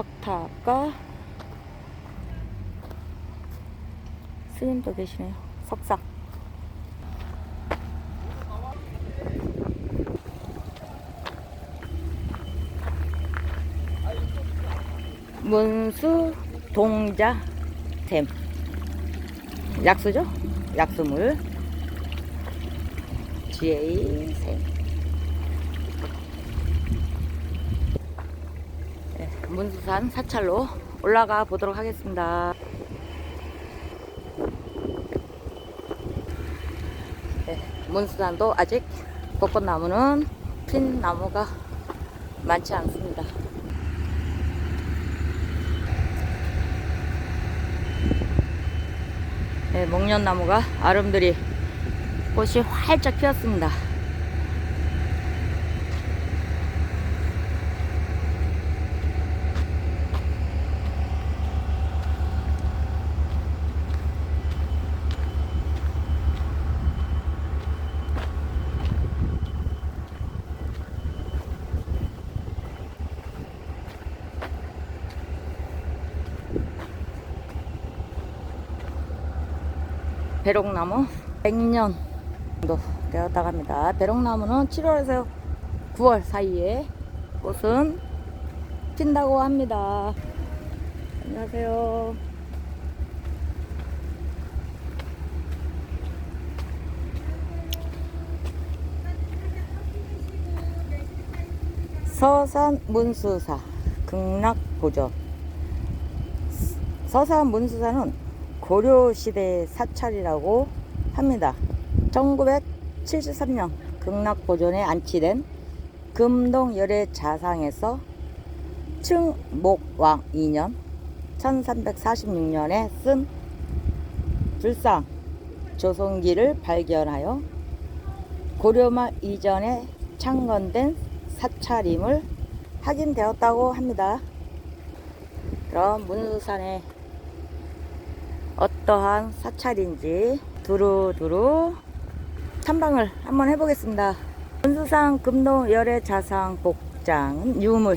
석탑과 스님도 계시네요. 석상. 문수 동자 댐 약수죠? 약수물 GA 샘 네, 문수산 사찰로 올라가 보도록 하겠습니다. 네, 문수산도 아직 벚꽃나무는 핀 나무가 많지 않습니다. 네, 목련나무가 아름드리 꽃이 활짝 피었습니다. 배롱나무 100년 정도 되었다고 합니다. 배롱나무는 7월에서 9월 사이에 꽃은 핀다고 합니다. 안녕하세요. 서산 문수사 극락 보전 서산 문수사는 고려시대 사찰이라고 합니다. 1973년 극락보존에 안치된 금동열의 자상에서 층목왕 2년 1346년에 쓴 불상 조성기를 발견하여 고려말 이전에 창건된 사찰임을 확인되었다고 합니다. 그럼 문수산에 어떠한 사찰인지 두루두루 탐방을 한번 해보겠습니다. 문수산 금동 열애 자상 복장은 유물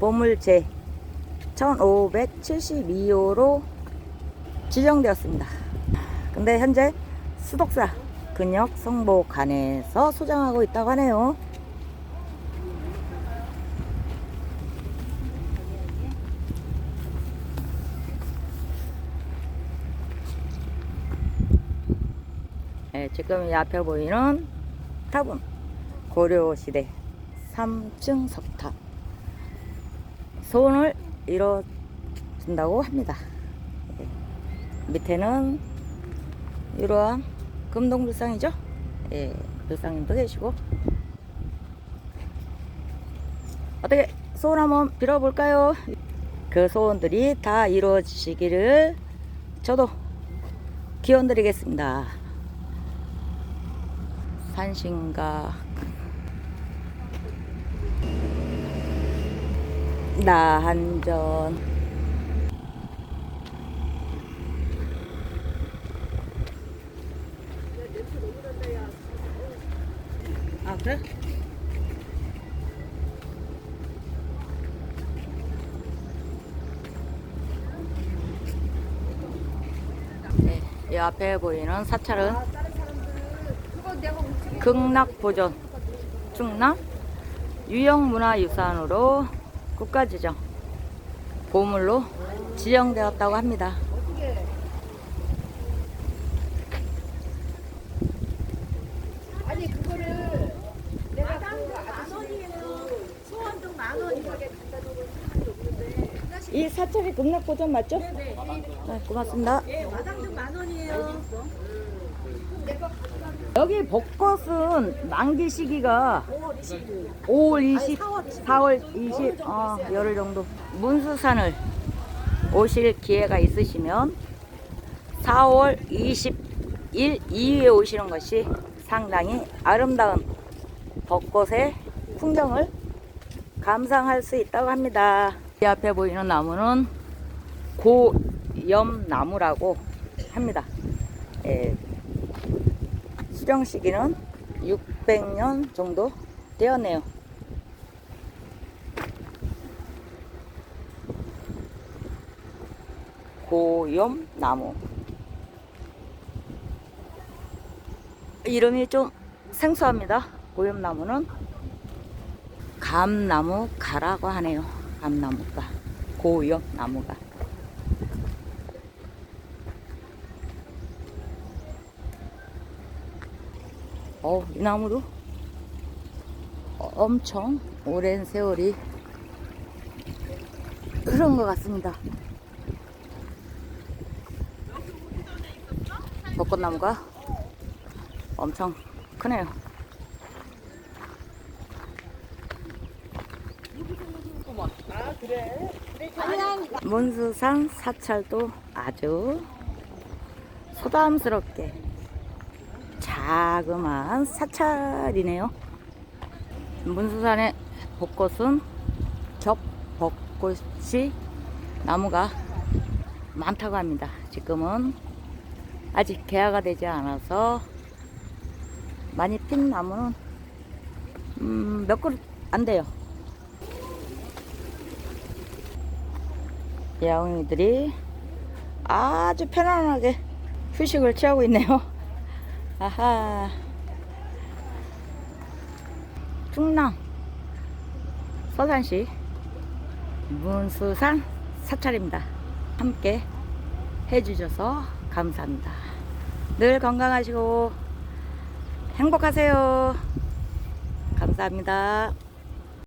보물제 1572호로 지정되었습니다. 근데 현재 수독사 근역 성보관에서 소장하고 있다고 하네요. 네, 지금 이 앞에 보이는 탑은 고려시대 3층 석탑 소원을 이뤄준다고 합니다. 네, 밑에는 이러한 금동불상이죠. 예, 불상님도 계시고 어떻게 소원 한번 빌어볼까요? 그 소원들이 다 이루어지시기를 저도 기원 드리겠습니다. 산신각 나한전. 아 그래? 네, 이 앞에 보이는 사찰은 극락 보존 충남 유형문화유산으로 국가지정 보물로 지정되었다고 합니다. 그이 사찰이 극락보존 맞죠? 네, 고맙습니다. 예 마당등 만 원이에요 여기 벚꽃은 만기 시기가 5월 20일 5월 20, 4월 20일. 4월 20, 어, 열흘 정도. 문수산을 오실 기회가 있으시면 4월 20일 이후에 오시는 것이 상당히 아름다운 벚꽃의 풍경을 감상할 수 있다고 합니다. 이 앞에 보이는 나무는 고염나무라고 합니다. 예, 수령 시기는 600년 정도 되었네요. 고염나무. 이름이 좀 생소합니다. 고염나무는 감나무 가라고 하네요. 감나무가. 고염나무가. 어, 이 나무도 엄청 오랜 세월이 흐른 것 같습니다. 벚꽃나무가 엄청 크네요. 문수산 사찰도 아주 소담스럽게 자그마한 사찰이네요. 문수산의 벚꽃은 겹벚꽃이 나무가 많다고 합니다. 지금은 아직 개화가 되지 않아서 많이 핀 나무는 음, 몇 그릇 안 돼요. 야옹이들이 아주 편안하게 휴식을 취하고 있네요. 아하. 충남 서산시 문수산 사찰입니다. 함께 해주셔서 감사합니다. 늘 건강하시고 행복하세요. 감사합니다.